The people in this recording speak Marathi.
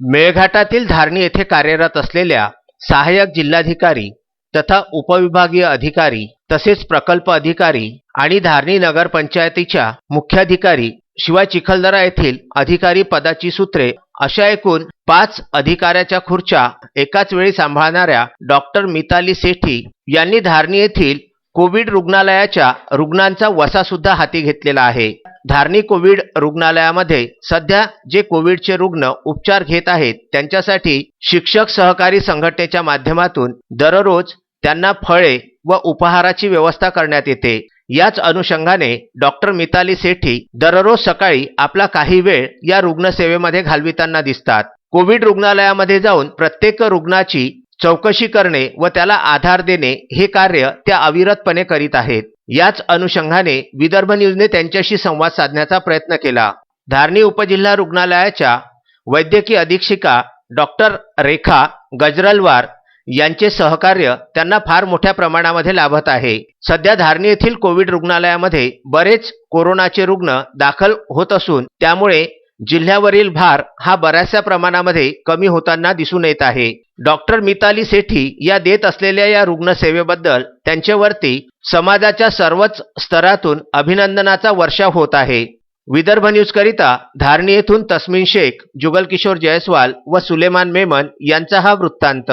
मेळघाटातील धारणी येथे कार्यरत असलेल्या सहाय्यक जिल्हाधिकारी तथा उपविभागीय अधिकारी तसेच प्रकल्प अधिकारी आणि धारणी नगरपंचायतीच्या मुख्याधिकारी शिवाय चिखलदरा येथील अधिकारी पदाची सूत्रे अशा एकूण पाच अधिकाऱ्याच्या खुर्च्या एकाच वेळी सांभाळणाऱ्या डॉक्टर मिताली सेठी यांनी धारणी येथील कोविड रुग्णालयाच्या रुग्णांचा वसा सुद्धा हाती घेतलेला आहे. धारणी कोविड रुग्णालयामध्ये सध्या जे कोविडचे रुग्ण उपचार घेत आहेत त्यांच्यासाठी शिक्षक सहकारी संघटनेच्या माध्यमातून दररोज त्यांना फळे व उपहाराची व्यवस्था करण्यात येते. याच अनुषंगाने डॉक्टर मिताली सेठी दररोज सकाळी आपला काही वेळ या रुग्णसेवेमध्ये घालविताना दिसतात. कोविड रुग्णालयामध्ये जाऊन प्रत्येक रुग्णाची चौकशी करणे व त्याला आधार देणे हे कार्य त्या अविरतपणे करीत आहेत. याच अनुषंगाने विदर्भ न्यूजने त्यांच्याशी संवाद साधण्याचा प्रयत्न केला. धारणी उपजिल्हा रुग्णालयाच्या वैद्यकीय अधीक्षिका डॉक्टर रेखा गजरलवार यांचे सहकार्य त्यांना फार मोठ्या प्रमाणामध्ये लाभत आहे. सध्या धारणी येथील कोविड रुग्णालयामध्ये बरेच कोरोनाचे रुग्ण दाखल होत असून त्यामुळे जिल्ह्यावरील भार हा बऱ्याचशा प्रमाणामध्ये कमी होताना दिसून येत आहे. डॉक्टर मिताली सेठी या देत असलेल्या या रुग्णसेवेबद्दल त्यांच्यावरती समाजाच्या सर्वच स्तरातून अभिनंदनाचा वर्षाव होत आहे. विदर्भ न्यूजकरिता धारणी येथून तस्मिन शेख जुगल किशोर जयस्वाल व सुलेमान मेमन यांचा हा वृत्तांत.